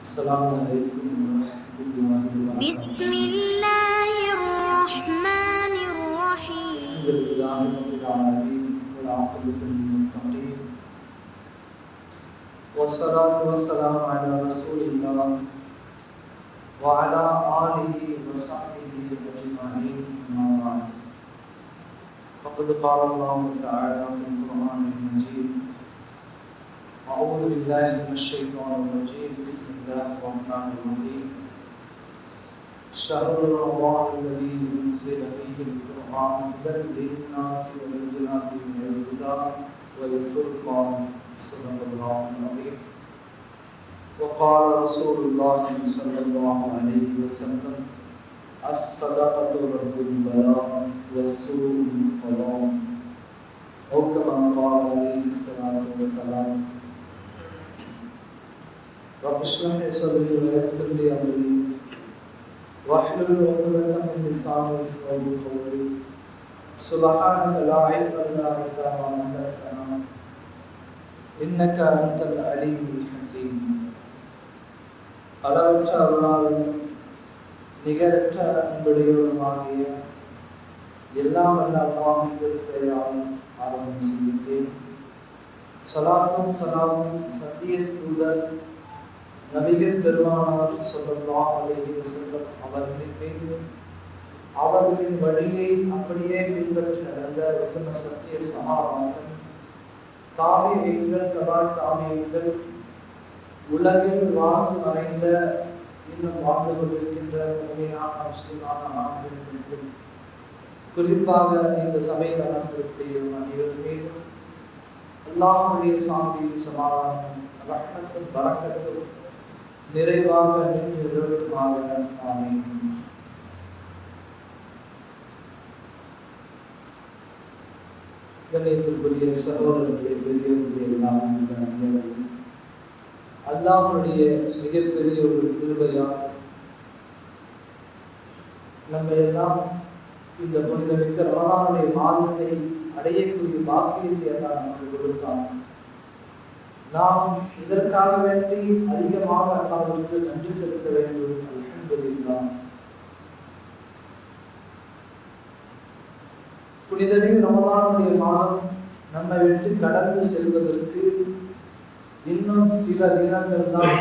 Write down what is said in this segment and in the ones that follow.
السلام عليكم ورحمة الله وبركاته. بسم الله الرحمن الرحيم. الحمد لله رب العالمين والعاقبة للمتقين. والصلاة والسلام على رسول الله وعلى آله وصحبه أجمعين. أما بعد فقد قال الله تعالى في القرآن المجيد أعوذ بالله من الشيطان الرجيم. بسم الله الرحمن الرحيم. شهر رمضان الذي أنزل فيه القرآن هدى للناس وبينات من الهدى والفرقان. صدق الله العظيم. وقال رسول الله صلى الله عليه وسلم، الصدقة رب البلاء والسوء القضاء أو كما قال عليه الصلاة والسلام رب اشرح لي صدري ويسر لي أمري واحلل عقدة من لساني يفقهوا قولي سبحانك لا علم لنا إلا ما علمتنا إنك أنت العليم الحكيم அளவற்ற அருளாளனும் நிகரற்ற அன்புடையவனுமாகிய எல்லாம் வல்ல அல்லாஹின் திருப்பெயரால் ஆரம்பம் செய்கின்றேன் சலாத்தும் சலாமும் சத்திய தூதர் நபிகள் பெருமானார் சொல்லலாம் அலைஹி வசல்லம் அவர்களின் மீது அவர்களின் வழியை அப்படியே பின்பற்றி நடந்த உத்தம சத்திய சமாபாக்கள் தாமியங்கள் தபா தாமியங்கள் உலகில் வாழ்ந்து மறைந்த இன்னும் வாழ்ந்து கொண்டிருக்கின்ற உண்மையான முஸ்லிமான ஆண்கள் குறிப்பாக இந்த சபையில் அமர்ந்திருக்கிற அனைவர் மீதும் அல்லாஹுடைய சாந்தியும் சமாதானமும் ரஹ்மத்தும் பரக்கத்தும் நிறைவாக நின்று நிறுவனமாக ஆமீன். கண்ணியத்திற்குரிய சகோதரர்களே பெரியவர்களே எல்லாம் அல்லாஹனுடைய மிகப்பெரிய ஒரு திருவையா நம்ம எல்லாம் இந்த புனிதமிக்க ரமலானுடைய மாதத்தை அடையக்கூடிய பாக்கியத்தை எல்லாம் நமக்கு கொடுத்தான். நாம் இதற்காக வேண்டி அதிகமாக அல்லாவிற்கு நன்றி செலுத்த வேண்டும் அல்ஹம்துலில்லாஹ். புனிதமே ரமதானுடைய மாதம் நம்மை விட்டு கடந்து செல்வதற்கு இன்னும் சில தினங்கள் தான்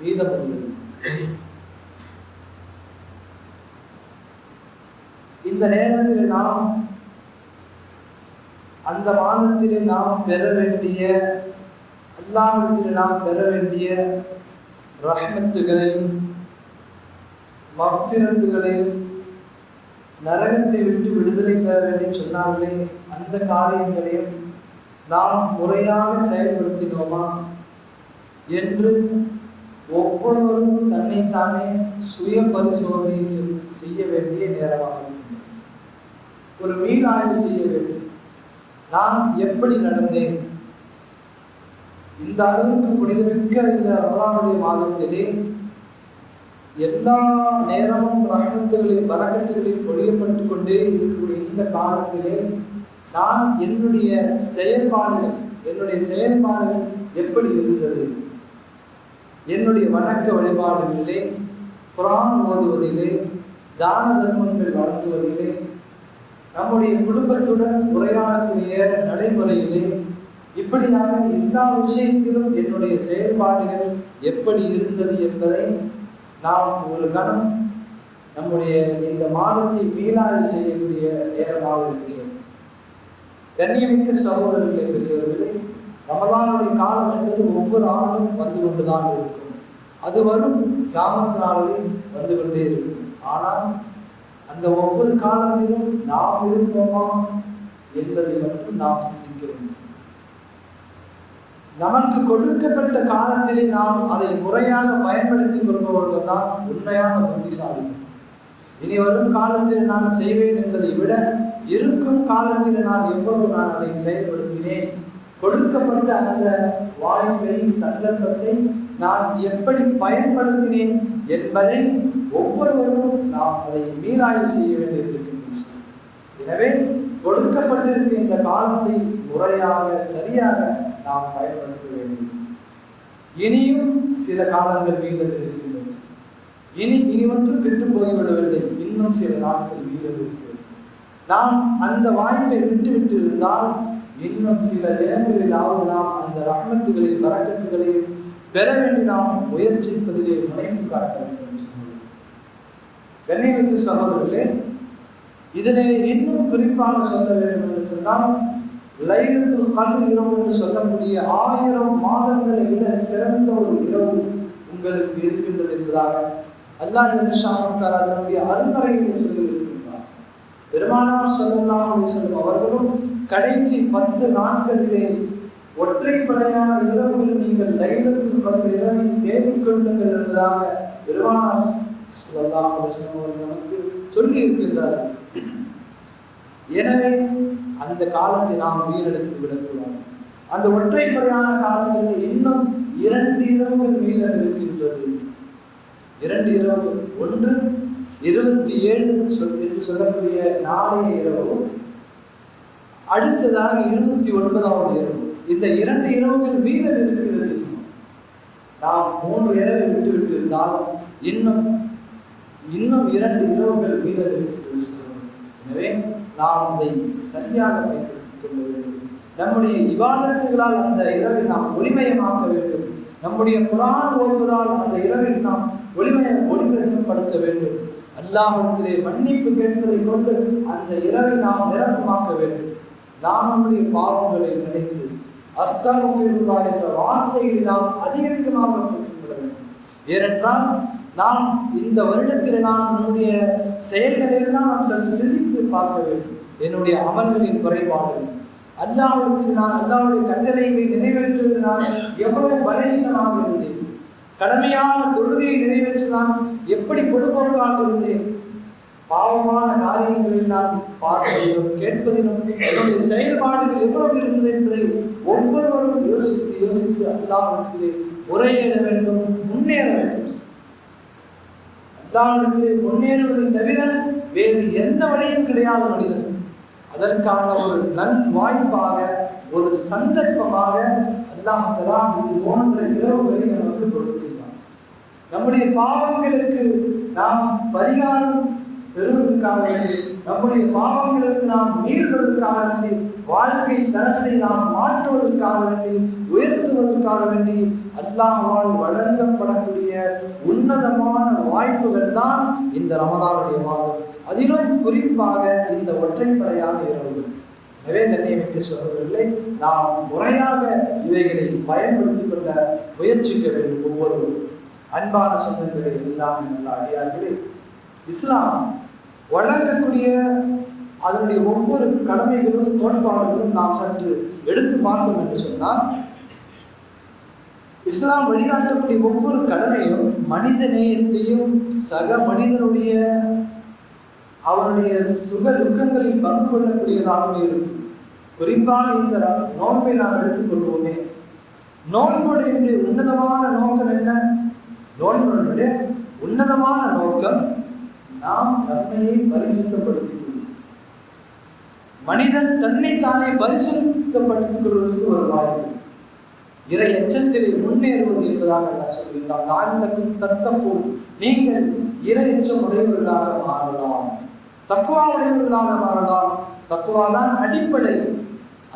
மீதம் உள்ளது இந்த நேரத்தில் நாம் அந்த மாதத்தில் நாம் பெற வேண்டிய அல்லாஹிடத்தில் நாம் பெற வேண்டிய ரஹ்மத்துகளையும் மஃபிரத்துகளையும் நரகத்தை விட்டு விடுதலை பெற வேண்டி சொன்னார்களே அந்த காரியங்களையும் நாம் முறையாக செயல்படுத்தினோமா என்று ஒவ்வொருவரும் தன்னைத்தானே சுய பரிசோதனை செய்- செய்ய வேண்டிய நேரமாக இருக்கிறது. ஒரு மீளாய்வு செய்ய வேண்டும் நான் எப்படி நடந்தேன் இந்த அளவுக்கு புனிதமிக்க இந்த ரமலானுடைய மாதத்திலே எல்லா நேரமும் ரகத்துகளின் பறக்கத்துகளில் பொழியப்பட்டு கொண்டே இருக்கக்கூடிய இந்த காலத்திலே நான் என்னுடைய செயல்பாடுகள் என்னுடைய செயல்பாடுகள் எப்படி இருந்தது? என்னுடைய வணக்க வழிபாடுகளிலே குரான் ஓதுவதிலே தான தர்மங்கள் வழங்குவதிலே நம்முடைய குடும்பத்துடன் உரையாடக்கூடிய நடைமுறையிலே இப்படியாக எல்லா விஷயத்திலும் என்னுடைய செயல்பாடுகள் எப்படி இருந்தது என்பதை நாம் ஒரு கணம் நம்முடைய இந்த மாதத்தை மீளாய்வு செய்யக்கூடிய நேரமாக இருக்கிறது. கண்ணியமிக்க சகோதரர்களே பெரியவர்களே ரமதானுடைய காலம் என்பது ஒவ்வொரு ஆண்டும் வந்து கொண்டுதான் இருக்கும். அது வரும் கிராமத்து நாளில் வந்து கொண்டே இருக்கும். ஆனால் அந்த ஒவ்வொரு காலத்திலும் நாம் இருப்போமா என்பதை மட்டும் நாம் சிந்திக்க வேண்டும். நமக்கு கொடுக்கப்பட்ட காலத்திலே நாம் அதை முறையாக பயன்படுத்திக் கொள்பவர்கள் தான் உண்மையான புத்திசாலி. இனி வரும் காலத்தில் நான் செய்வேன் என்பதை விட இருக்கும் காலத்தில் நான் எவ்வளவு நான் அதை செயல்படுத்தினேன்? கொடுக்கப்பட்ட அந்த வாய்ப்பை சந்தர்ப்பத்தை நான் எப்படி பயன்படுத்தினேன் என்பதை ஒவ்வொருவரும் நாம் அதை மீளாய்வு செய்ய வேண்டியிருக்கின்றது எனவே கொடுக்கப்பட்டிருக்க இந்த காலத்தை முறையாக சரியாக நாம் பயன்படுத்த வேண்டும். இனியும் சில காலங்கள் மீதம் இருக்கின்றது இனி இனிவற்றும் கெட்டு போய்விடவில்லை இன்னும் சில நாட்கள் மீதம் இருக்கிறது நாம் அந்த வாய்ப்பை விட்டுவிட்டு இருந்தால் இன்னும் சில தினங்களிலாவது நாம் அந்த ரஹமத்துகளின் வரக்கத்துகளையும் பெற வேண்டி நாம் முயற்சிப்பதிலே முனைப்பு காட்ட வேண்டும் என்று சொல்லுவோம். கண்ணியமிக்கு சகோதரர்களே இதனை இன்னும் குறிப்பாக சொல்ல வேண்டும் என்று சொன்னால் லைலத்தில் கதிர் இரவு என்று சொல்லக்கூடிய ஆயிரம் மாதங்களை விட சிறந்த ஒரு இரவு உங்களுக்கு இருக்கின்றது என்பதாக அல்லாஹ் ஜல்லிஷானு தன்னுடைய அருமறையில் சொல்லியிருக்கின்றார். பெருமானார் சொல்லலாம் அலைஹி அவர்களும் கடைசி பத்து நாட்களிலே ஒற்றைப்படையான இரவுகள் நீங்கள் லைலத்தில் பத்து இரவை தேடிக் கொள்ளுங்கள் என்பதாக பெருமானார் ஸல்லல்லாஹு அவர்கள் நமக்கு சொல்லி இருக்கின்றார்கள் எனவே அந்த காலத்தை நாம் உயிரிழந்து விடக்கூடாது. அந்த ஒற்றைப்படையான காலங்களில் இன்னும் இரண்டு இரவுகள் மீதம் இருக்கின்றது. இரண்டு இரவுகள். ஒன்று இருபத்தி ஏழு சொல் என்று சொல்லக்கூடிய நாளைய இரவு அடுத்ததாக இருபத்தி ஒன்பதாவது இரவு. இந்த இரண்டு இரவுகள் மீதம் இருக்கிறது நாம் மூன்று இரவை விட்டு விட்டு இருந்தாலும் இன்னும் இன்னும் இரண்டு இரவுகள் மீதம் இருக்கிறது. எனவே நாம் அதை சரியாக பயன்படுத்திக் கொள்ள வேண்டும். நம்முடைய இவாதத்துகளால் அந்த இரவை நாம் ஒளிமயமாக்க வேண்டும். நம்முடைய குரான் ஓதுவதால் அந்த இரவில் நாம் ஒளிமய ஒளிமயப்படுத்த வேண்டும். அல்லாஹிடத்திலே மன்னிப்பு கேட்பதை கொண்டு அந்த இரவை நாம் நிரப்பமாக்க வேண்டும். நாம் நம்முடைய பாவங்களை நினைத்து அஸ்தகுல்லா என்ற வார்த்தைகளை நாம் அதிக அதிகமாக வேண்டும். ஏனென்றால் நாம் இந்த வருடத்தில் நாம் நம்முடைய செயல்களெல்லாம் நாம் சற்று சிந்தித்து பார்க்க வேண்டும். என்னுடைய அமல்களின் குறைபாடுகள் அல்லாஹ்விடத்தில் நான் அல்லாவுடைய கட்டளைகளை நிறைவேற்றுவதில் நான் எவ்வளவு பலகீனமாக இருந்தேன். கடமையான தொழுகையை நிறைவேற்ற நான் எப்படி பொதுபோக்காக இருந்தேன். பாவமான காரியங்களில் நான் பார்ப்பதிலும் கேட்பதிலும் என்னுடைய செயல்பாடுகள் எவ்வளவு இருந்தது என்பதை ஒவ்வொருவரும் யோசித்து யோசித்து அல்லாவிடத்திலே உரையிட வேண்டும் முன்னேற வேண்டும். அல்லாஹ்விடத்திலே முன்னேறுவதை தவிர வேறு எந்த வழியும் கிடையாது மனிதனுக்கு அதற்கான ஒரு நல் வாய்ப்பாக ஒரு சந்தர்ப்பமாக எல்லாம் தலா இது போன்ற இரவுகளை நமக்கு கொடுத்திருக்கிறார் நம்முடைய பாவங்களுக்கு நாம் பரிகாரம் பெறுவதற்காக வேண்டி நம்முடைய பாவங்களுக்கு நாம் மீறுவதற்காக வேண்டி வாழ்க்கை தரத்தை நாம் மாற்றுவதற்காக வேண்டி உயர்த்துவதற்காக வேண்டி அல்லாஹ்வால் வழங்கப்படக்கூடிய உன்னதமான வாய்ப்புகள் தான் இந்த ரமதானுடைய மாதம். அதிலும் குறிப்பாக இந்த ஒற்றைப்படையான இரவுகள். எனவே கண்ணியமிக்க சகோதரர்களை நாம் முறையாக இவைகளை பயன்படுத்திக் கொள்ள முயற்சிக்க வேண்டும் ஒவ்வொருவரும். அன்பான சொந்தங்களை எல்லாம் நல்ல அடியார்களே இஸ்லாம் வழங்கக்கூடிய அதனுடைய ஒவ்வொரு கடமைகளும் தோற்பாடுகளும் நாம் சற்று எடுத்து பார்த்தோம் என்று சொன்னால் இஸ்லாம் வழிகாட்டக்கூடிய ஒவ்வொரு கடமையும் மனித நேயத்தையும் சக மனிதனுடைய அவனுடைய சுக துக்கங்களில் பங்கு கொள்ளக்கூடியதாகவும் இருக்கும். குறிப்பாக இந்த நோன்பை நாம் எடுத்துக்கொள்வோமே நோன்புடைய உன்னதமான நோக்கம் என்ன? நோன்புடைய உன்னதமான நோக்கம் நாம் தன்மையை பரிசுத்தப்படுத்திக் கொள்வது மனிதன் தன்னை தானே பரிசுத்தப்படுத்திக் கொள்வதற்கு ஒரு வாய்ப்பு. இறை எச்சத்திலே முன்னேறுவது என்பதாக நான் சொல்கின்றான். நான்கும் தத்தப்போம் நீங்கள் இறை எச்சம் உடையவர்களாக மாறலாம். தக்குவா உடையவர்களாக மாறலாம். தக்குவா தான் அடிப்படை.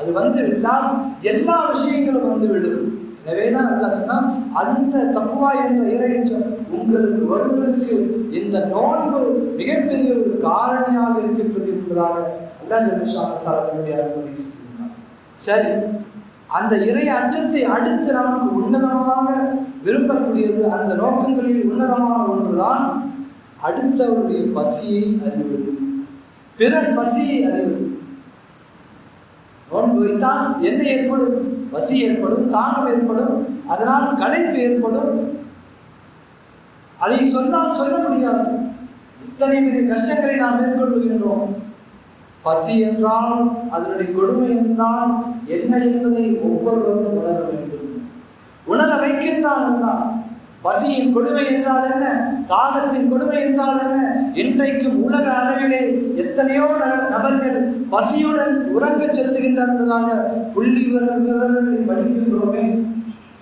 அது வந்து விட்டால் எல்லா விஷயங்களும் வந்து விடும் எனவே தான் நல்லா சொன்னால் அந்த தக்குவா என்ற இறையச்சம் உங்களுக்கு வருவதற்கு இந்த நோன்பு மிகப்பெரிய ஒரு காரணியாக இருக்கின்றது என்பதாக அல்லா ஜல்லிஷாத்தால் தன்னுடைய அறிவுரை சரி அந்த இறை அச்சத்தை அடுத்து நமக்கு உன்னதமாக விரும்பக்கூடியது அந்த நோக்கங்களில் உன்னதமான ஒன்றுதான் அடுத்தவருடைய பசியை அறிவது. பிறர் பசியை அறிவது. நோன்பு வைத்தால் என்ன ஏற்படும் பசி ஏற்படும் தாகம் ஏற்படும் அதனால் களைப்பு ஏற்படும். அதை சொன்னால் சொல்ல முடியாது. இத்தனை பெரிய கஷ்டங்களை நாம் மேற்கொள்கின்றோம் பசி என்றால் அதனுடைய கொடுமை என்றால் என்ன என்பதை ஒவ்வொருவரும் உணர வேண்டும். உணர வைக்கின்றான் பசியின் கொடுமை என்றால் என்ன? தாகத்தின் கொடுமை என்றால் என்ன? இன்றைக்கும் உலக அளவிலே எத்தனையோ நபர்கள் பசியுடன் உறங்கச் செல்லுகின்றனர் என்பதாக புள்ளி விவரங்களை படிக்கின்றோமே.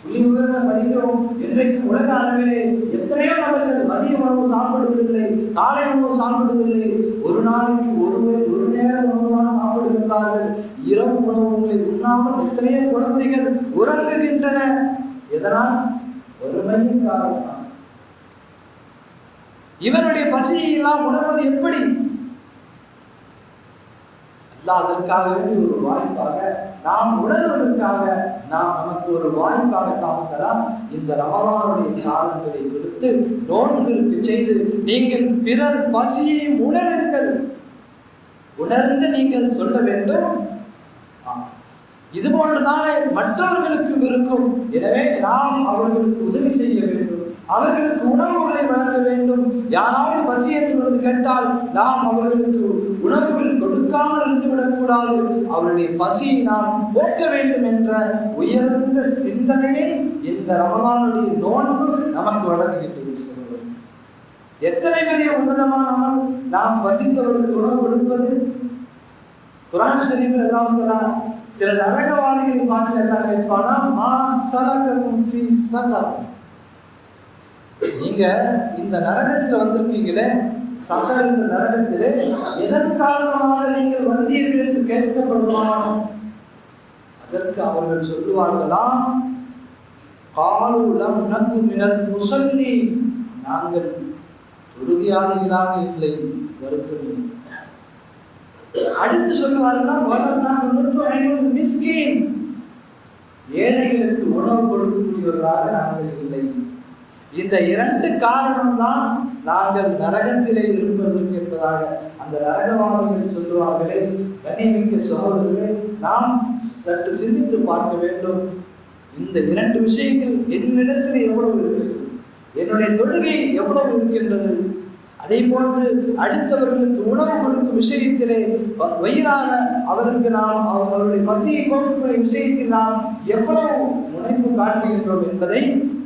புரிவுகளை படிக்கிறோம் இன்றைக்கு உலக அளவிலே எத்தனையோ நபர்கள் மதிய உணவு சாப்பிடுவதில்லை காலை உணவு சாப்பிடுவதில்லை. ஒரு நாளைக்கு ஒரு ஒரு நேரம் உணவு சாப்பிடுகின்றார்கள். இரவு உணவுகளை உண்ணாமல் எத்தனையோ குழந்தைகள் உறங்குகின்றன. எதனால்? ஒருமையின் காரணம் இவருடைய பசியெல்லாம் உணர்வது எப்படி? அதற்காக வேண்டி ஒரு வாய்ப்பாக நாம் உணர்வதற்காக நாம் நமக்கு ஒரு வாய்ப்பாக நாம் இந்த ரமலானுடைய காலங்களை கொடுத்து நோன்புகளுக்கு செய்து நீங்கள் பிறர் பசியை உணருங்கள். உணர்ந்து நீங்கள் சொல்ல வேண்டும். ஆம். இது போன்றுதானே மற்றவர்களுக்கும் இருக்கும். எனவே நாம் அவர்களுக்கு உதவி செய்ய வேண்டும். அவர்களுக்கு உணவுகளை வழங்க வேண்டும். யாராவது பசி என்று வந்து கேட்டால் நாம் அவர்களுக்கு உணவுகள் கொடுக்காமல் இருந்துவிடக் கூடாது அவருடைய பசியை நாம் போக்க வேண்டும் என்ற உயர்ந்த சிந்தனையை இந்த ரமதானுடைய நோன்பு நமக்கு வழங்குகின்றது சொல்வது எத்தனை பெரிய உன்னதமான அமல்? நாம் பசித்தவர்களுக்கு உணவு கொடுப்பது? குரான் ஷரீஃபில் ஏதாவது சில நரகவாதிகளை பார்த்து எல்லாம் கேட்பானா மா சலகக்கும் ஃபீ சகர். நீங்க இந்த நரகத்துல வந்திருக்கீங்களே சகர் என்ற நரகத்திலே எதன் காரணமாக நீங்கள் வந்தீர்கள் என்று கேட்கப்படுமா? அதற்கு அவர்கள் சொல்லுவார்களாம் காலூலம் நக்கு மினல் முசல்லி. நாங்கள் தொழுகையாளிகளாக இல்லை வருத்தம் அடுத்து சொல்லுவார்களாம் வளர்நாட்டு மிஸ்கின். ஏழைகளுக்கு உணவு கொடுக்கக்கூடியவர்களாக நாங்கள் இல்லை. இந்த இரண்டு காரணம்தான் நாங்கள் நரகத்திலே இருப்பதற்கு என்பதாக அந்த நரகவாதிகள் சொல்லுவார்களே கண்ணியமிக்க சகோதரர்களே நாம் சற்று சிந்தித்து பார்க்க வேண்டும். இந்த இரண்டு விஷயங்கள் என்னிடத்தில் எவ்வளவு இருக்கிறது என்னுடைய தொழுகை எவ்வளவு இருக்கின்றது? அதே போன்று அடுத்தவர்களுக்கு உணவு கொடுக்கும் விஷயத்திலே வயிறான அவருக்கு நாம் அவர்களுடைய பசியை கொடுக்கக்கூடிய விஷயத்தில் நாம் எவ்வளவு முனைப்பு காட்டுகின்றோம் என்பதை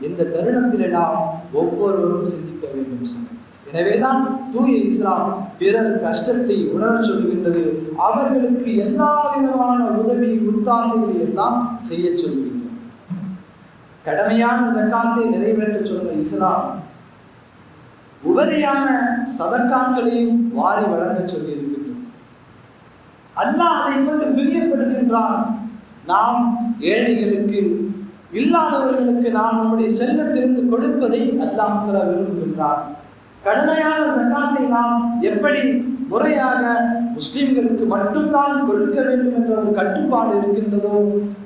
இந்த தருணத்திலே நாம் ஒவ்வொருவரும் சிந்திக்க வேண்டும் சொன்னார். எனவேதான் தூய இஸ்லாம் பிறர் கஷ்டத்தை உணரச் சொல்கின்றது அவர்களுக்கு எல்லா விதமான உதவி உத்தாசைகளை எல்லாம் செய்யச் சொல்கின்றது. கடமையான சக்காத்தை நிறைவேற்ற சொன்ன இஸ்லாம் உபரியான சதக்காக்களையும் வாரி வழங்க சொல்லியிருக்கின்றோம் அல்லாஹ் அதை கொண்டு பிரியப்படுகின்றான். நாம் ஏழைகளுக்கு இல்லாதவர்களுக்கு நான் நம்முடைய செல்வத்திலிருந்து கொடுப்பதை அல்லாம் தர விரும்புகின்றார் கடுமையான சக்காத்தை நாம் எப்படி முறையாக முஸ்லிம்களுக்கு மட்டும்தான் கொடுக்க வேண்டும் என்ற ஒரு கட்டுப்பாடு இருக்கின்றதோ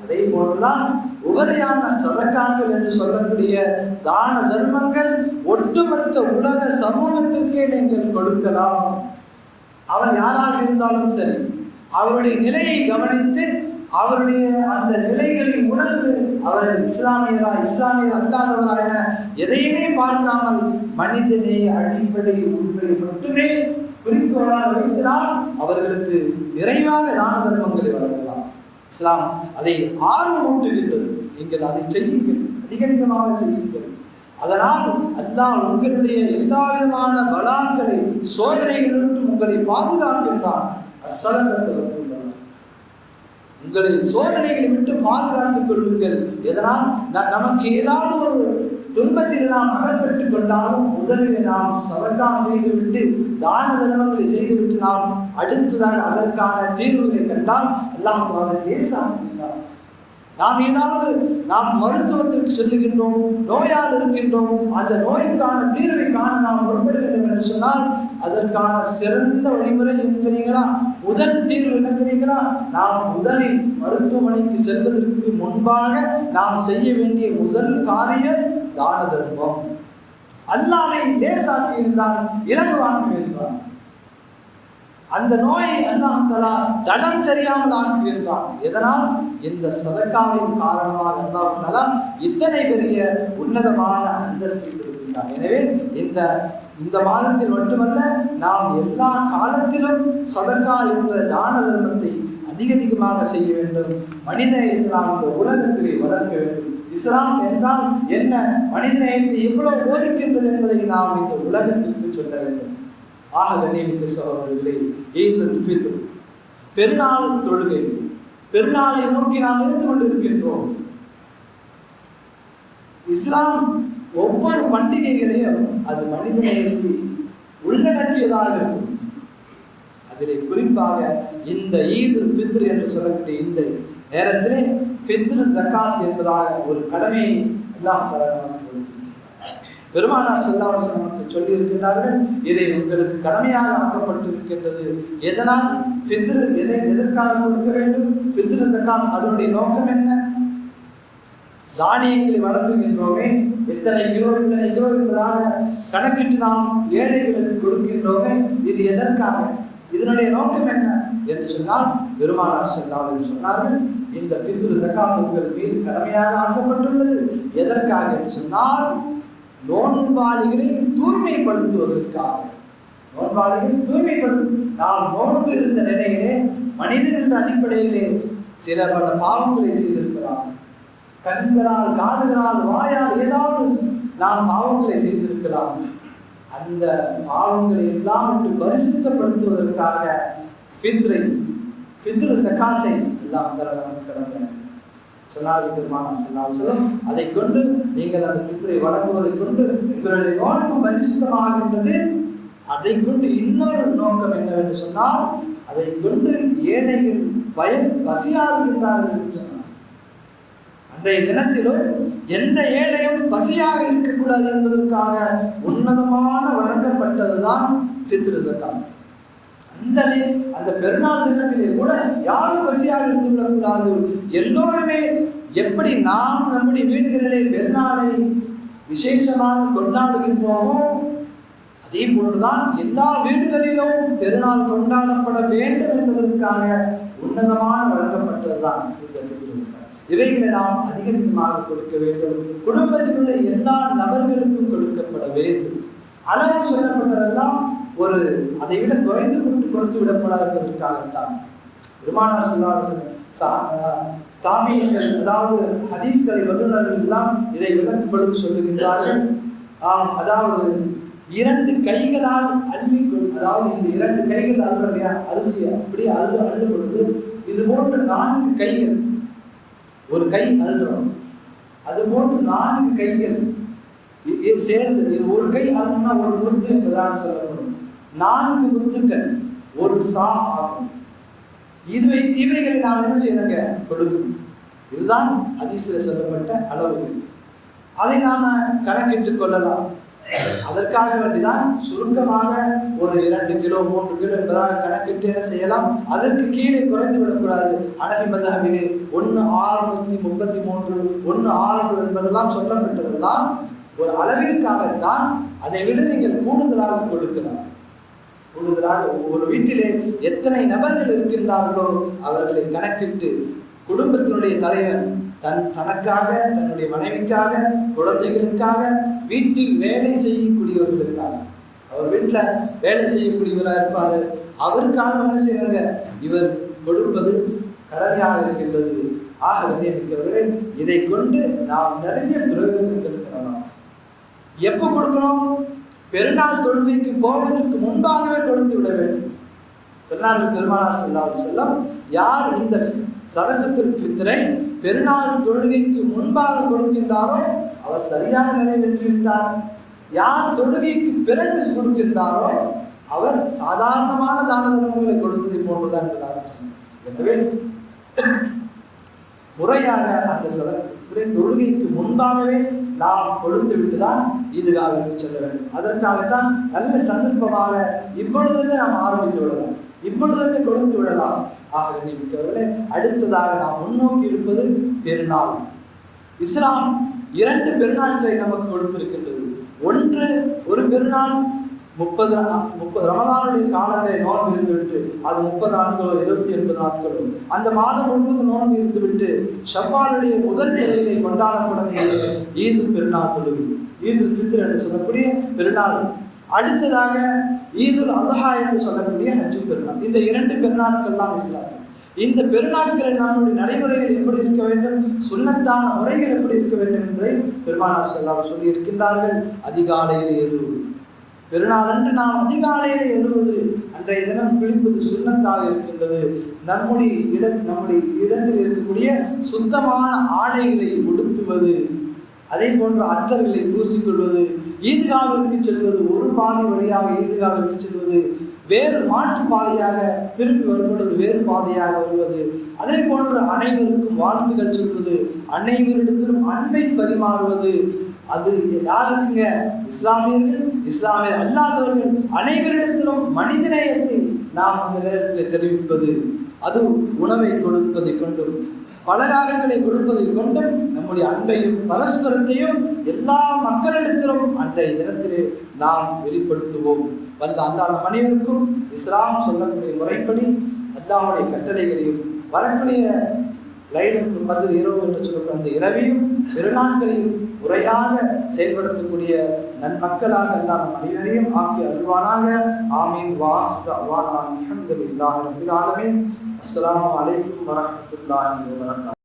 அதே போன்றுதான் உபரியான சதக்காக்கள் என்று சொல்லக்கூடிய தான தர்மங்கள் ஒட்டுமொத்த உலக சமூகத்திற்கே நீங்கள் கொடுக்கலாம். அவர் யாராக இருந்தாலும் சரி அவருடைய நிலையை கவனித்து அவருடைய அந்த நிலைகளை உணர்ந்து அவர் இஸ்லாமியரா இஸ்லாமியர் அல்லாதவரா என எதையுமே பார்க்காமல் மனிதனை அடிப்படை உண்மை மட்டுமே குறிக்கோளாக வைத்தினால் அவர்களுக்கு நிறைவாக தான தர்மங்களை வழங்கலாம். இஸ்லாம் அதை ஆர்வம் ஊட்டுகின்றது. நீங்கள் அதை செய்யுங்கள். அதிகமாக செய்யுங்கள். அதனால் அல்லாஹ் உங்களுடைய எல்லா விதமான பலாக்களை சோதனைகளிலிருந்து உங்களை பாதுகாக்கின்றான். அசலத்தை உங்களை சோதனைகளை விட்டு பாதுகாத்துக் கொள்ளுங்கள். எதனால்? ந- நமக்கு ஏதாவது ஒரு துன்பத்தில் நாம் அகப்பட்டுக் கொண்டாலும் முதலில் நாம் சதக்கா செய்துவிட்டு தான தர்மங்களை செய்துவிட்டு நாம் அடுத்ததாக அதற்கான தீர்வுகளை கண்டால் எல்லாம் அதை நாம் ஏதாவது நாம் மருத்துவத்திற்கு செல்லுகின்றோம் நோயால் இருக்கின்றோம் அந்த நோய்க்கான தீர்வை காண நாம் முற்படுகின்றோம் என்று சொன்னால் அதற்கான சிறந்த வழிமுறை என்ன தெரியுங்களா? முதல் தீர்வு என்ன தெரியுங்களா? நாம் முதலில் மருத்துவமனைக்கு செல்வதற்கு முன்பாக நாம் செய்ய வேண்டிய முதல் காரியம் தான தர்மம். அல்லாவை லேசாக்குகின்றான் இலகுவாக்குகின்றான். அந்த நோயை அல்லாஹலா தடம் தெரியாமல் ஆக்குகின்றான். எதனால்? இந்த சதக்காவின் காரணமாக அல்லாஹலா இத்தனை பெரிய உன்னதமான அந்தஸ்தை கொடுக்கின்றான். எனவே இந்த இந்த மாதத்தில் மட்டுமல்ல நாம் எல்லா காலத்திலும் சதக்கா என்ற தான தர்மத்தை அதிக அதிகமாக செய்ய வேண்டும். மனித இஸ்லாம் இந்த உலகத்திலே வளர்க்க வேண்டும். இஸ்லாம் என்றால் என்ன? மனித நேயத்தை எவ்வளவு போதிக்கின்றது என்பதை நாம் இந்த உலகத்திற்கு சொல்ல வேண்டும். ஆக கண்ணியமிக்க சகோதரர்களே ஈதுல் ஃபித்ர் பெருநாள் தொழுகை. பெருநாளை நோக்கி நாம் இருந்து கொண்டிருக்கின்றோம். இஸ்லாம் ஒவ்வொரு பண்டிகைகளையும் அது மனிதனுக்கு உள்ளடக்கியதாக இருக்கும். அதிலே குறிப்பாக இந்த ஈது ஃபித்ர் என்று சொல்லக்கூடிய இந்த நேரத்திலே ஃபித்ரு ஜக்காத் என்பதாக ஒரு கடமையை எல்லாம் பெருமானார் செல்லாவசம் நமக்கு சொல்லி இருக்கின்றார்கள் இதை உங்களுக்கு கடமையாக ஆக்கப்பட்டிருக்கின்றது. எதனால்? ஃபித்ர் எதை எதற்காக கொடுக்க வேண்டும்? ஃபித்ர் ஜகாத் அதனுடைய நோக்கம் என்ன? தானியங்களை வழங்குகின்றோமே எத்தனை கிலோ இத்தனை கிலோ என்பதாக கணக்கிட்டு நாம் ஏழைகளுக்கு கொடுக்கின்றோமே இது எதற்காக? இதனுடைய நோக்கம் என்ன? என்று சொன்னால் பெருமானார் செல்லாமல் சொன்னார்கள் இந்த பித்ரு ஜகாத் உங்கள் மீது கடமையாக ஆக்கப்பட்டுள்ளது. எதற்காக? என்று சொன்னால் நோன்பாளிகளை தூய்மைப்படுத்துவதற்காக. நோன்பாளிகளை தூய்மைப்படுத்தும். நாம் நோன்பு இருந்த நிலையிலே மனிதன் என்ற அடிப்படையிலே சில பல பாவங்களை செய்திருக்கிறார் கண்களால் காதுகளால் வாயால் ஏதாவது நாம் பாவங்களை செய்திருக்கலாம். அந்த பாவங்களை எல்லாம் விட்டு பரிசுத்தப்படுத்துவதற்காக ஃபித்ரை ஃபித்ரு சக்காத்தை எல்லாம் தர நமக்கு சொன்னார்கள் பெருமானா சொன்னால் சொல்லும் அதை கொண்டு நீங்கள் அந்த சித்திரை வழங்குவதை கொண்டு உங்களுடைய நோன்பு பரிசுத்தமாகின்றது அதை கொண்டு இன்னொரு நோக்கம் என்னவென்று சொன்னால் அதை கொண்டு ஏழைகள் பயன் பசியாகின்றார்கள் என்று சொன்னார். அன்றைய தினத்திலும் எந்த ஏழையும் பசியாக இருக்கக்கூடாது என்பதற்காக உன்னதமான வழங்கப்பட்டதுதான் ஃபித்ரு ஜகாத் இந்த அந்த பெருநாள் தினத்திலே கூட யாரும் பசியாக இருந்து விடக்கூடாது. எல்லோருமே எப்படி நாம் நம்முடைய வீடுகளிலே பெருநாளை விசேஷமாக கொண்டாடுகின்றோமோ அதே போன்றுதான் எல்லா வீடுகளிலும் பெருநாள் கொண்டாடப்பட வேண்டும் என்பதற்காக உன்னதமான வழங்கப்பட்டதுதான் இந்த இவைகளை நாம் அதிகமாக கொடுக்க வேண்டும். குடும்பத்தில் உள்ள எல்லா நபர்களுக்கும் கொடுக்கப்பட வேண்டும். அளவு சொல்லப்பட்டதெல்லாம் ஒரு அதை விட குறைந்து கொண்டு கொடுத்து விடக்கூடாது என்பதற்காகத்தான் பெருமானார் சொல்லார் தாமியங்கள் அதாவது ஹதீஸ்களை வல்லுநர்கள் எல்லாம் இதை விளக்கும் பொழுது சொல்லுகின்றார்கள். ஆம் அதாவது இரண்டு கைகளால் அள்ளி அதாவது இந்த இரண்டு கைகள் அல்றதையா அரிசியை அப்படி அள்ளு அள்ளும் பொழுது இது போன்ற நான்கு கைகள் ஒரு கை அழுறோம் அது போன்று நான்கு கைகள் சேர்ந்து இது ஒரு கை அழுனா ஒரு முத்து என்பதாக சொல்லணும். நான்கு முத்துக்கள் ஒரு சா ஆகும். இதுவை இவைகளை நாம் என்ன செய்யணுங்க கொடுக்கணும் இதுதான் அதிசல சொல்லப்பட்ட அளவுகள் அதை நாம கணக்கிட்டுக் கொள்ளலாம். அதற்காக வேண்டிதான் சுருக்கமாக ஒரு இரண்டு கிலோ மூன்று கிலோ என்பதாக கணக்கிட்டு என்ன செய்யலாம்? அதற்கு கீழே குறைந்து விடக்கூடாது அனபி மதகமிலே ஒன்று ஆறுநூத்தி முப்பத்தி மூன்று ஒன்று ஆறு என்பதெல்லாம் சொல்லப்பட்டதெல்லாம் ஒரு அளவிற்காகத்தான் அதை விட நீங்கள் கூடுதலாக கொடுக்கலாம். கூடுதலாக ஒவ்வொரு வீட்டிலே எத்தனை நபர்கள் இருக்கின்றார்களோ அவர்களை கணக்கிட்டு குடும்பத்தினுடைய தலைவன் தன் தனக்காக தன்னுடைய மனைவிக்காக குழந்தைகளுக்காக வீட்டில் வேலை செய்யக்கூடியவர்களுக்காக. அவர் வீட்டில் வேலை செய்யக்கூடியவராக இருப்பார். அவருக்காக என்ன செய்வாங்க? இவர் கொடுப்பது கடமையாக இருக்கின்றது. ஆக வேண்டியவர்களே இதை கொண்டு நாம் நிறைய பிரயோஜனங்கள் பெறலாம். எப்போ கொடுக்கணும்? பெருநாள் தொழுகைக்கு போவதற்கு முன்பாகவே கொடுத்து விட வேண்டும். திருநாள் பெருமானார் செல்லாமல் செல்லம் யார் இந்த சதக்கத்தில் பித்திரை பெருநாள் தொழுகைக்கு முன்பாக கொடுக்கின்றாரோ அவர் சரியாக நிறைவேற்றிவிட்டார். யார் தொழுகைக்கு பிறகு கொடுக்கின்றாரோ அவர் சாதாரணமான தான தர்மங்களை கொடுத்ததை போன்றுதான் என்பதாக எனவே முறையாக அந்த சதத்திலே தொழுகைக்கு முன்பாகவே நாம் கொடுத்து விட்டுதான் ஈதுகாவிற்கு செல்ல வேண்டும். அதற்காகத்தான் நல்ல சந்தர்ப்பமாக இப்பொழுதே நாம் ஆரம்பித்து விடலாம். இப்பொழுதே கொடுத்து விடலாம். ஆக நினைக்கிறவர்களே அடுத்ததாக நாம் முன்னோக்கி இருப்பது பெருநாள். இஸ்லாம் இரண்டு பெருநாட்களை நமக்கு கொடுத்திருக்கின்றது. ஒன்று ஒரு பெருநாள் முப்பது முப்பது ரமதானுடைய காலங்களை நோன்பு இருந்துவிட்டு அது முப்பது நாட்களோ இருபத்தி எண்பது நாட்களோ அந்த மாதம் முழுவதும் நோன்பு இருந்துவிட்டு ஷவ்வாலுடைய முதல் நிலையிலே கொண்டாடப்படக்கூடிய ஈது பெருநாள் தொழுகை. ஈது ஃபித்ர் என்று சொல்லக்கூடிய பெருநாள். அடுத்ததாக ஈதுல் அல்லஹா என்று சொல்லக்கூடிய ஹஜ்ஜு பெருநாள். இந்த இரண்டு பெருநாட்கள் தான் இஸ்லாம் இந்த பெருநாட்களில் நம்முடைய நடைமுறைகள் எப்படி இருக்க வேண்டும் சுண்ணத்தான முறைகள் எப்படி இருக்க வேண்டும் என்பதை பெருமானார் செல்லாம் சொல்லியிருக்கின்றார்கள். அதிகாலையில் ஏது பெருநாளன்று நாம் அதிகாலையில் எழுவது அன்றைய தினம் குளிப்பது சுண்ணத்தாக இருக்கின்றது. நம்முடைய இட நம்முடைய இடத்தில் இருக்கக்கூடிய சுத்தமான ஆடைகளை ஒடுத்துவது அதே போன்ற அத்தர்களை பூசிக்கொள்வது ஈதுகாவிற்கு செல்வது ஒரு பாதை வழியாக ஈதுகாவிற்கு செல்வது வேறு மாற்று பாதையாக திரும்பி வரும்பொழுது வேறு பாதையாக வருவது அதே போன்று அனைவருக்கும் வாழ்த்துக்கள் சொல்வது அனைவரிடத்திலும் அன்பை பரிமாறுவது அது யாருக்குங்க? இஸ்லாமியர்கள் இஸ்லாமியர் அல்லாதவர்கள் அனைவரிடத்திலும் மனிதநேயத்தை நாம் அந்த நேரத்தில் தெரிவிப்பது அது உணவை கொடுப்பதை கொண்டும் பலகாரங்களை கொடுப்பதை கொண்டும் நம்முடைய அன்பையும் பரஸ்பரத்தையும் எல்லா மக்களிடத்திலும் அன்றைய தினத்திலே நாம் வெளிப்படுத்துவோம். வல்ல அன்றாட மனிதருக்கும் இஸ்லாம் சொல்லக்கூடிய முறைப்படி அல்லாவுடைய கட்டளைகளையும் வரக்கூடிய லைலத்துல் கத்ர் இரவு என்று சொல்லக்கூடிய அந்த இரவையும் பெருநாட்களையும் முறையாக செயல்படுத்தக்கூடிய நன்மக்களாக எல்லாம் நம் அனைவரையும் ஆக்கி அருள்வானாக. ஆமீன். வாஹ் தஅவானா அல்ஹம்துலில்லாஹி ரப்பில் ஆலமீன். அஸ்ஸலாமு அலைக்கும் வரஹ்மத்துல்லாஹி வபரகாத்துஹு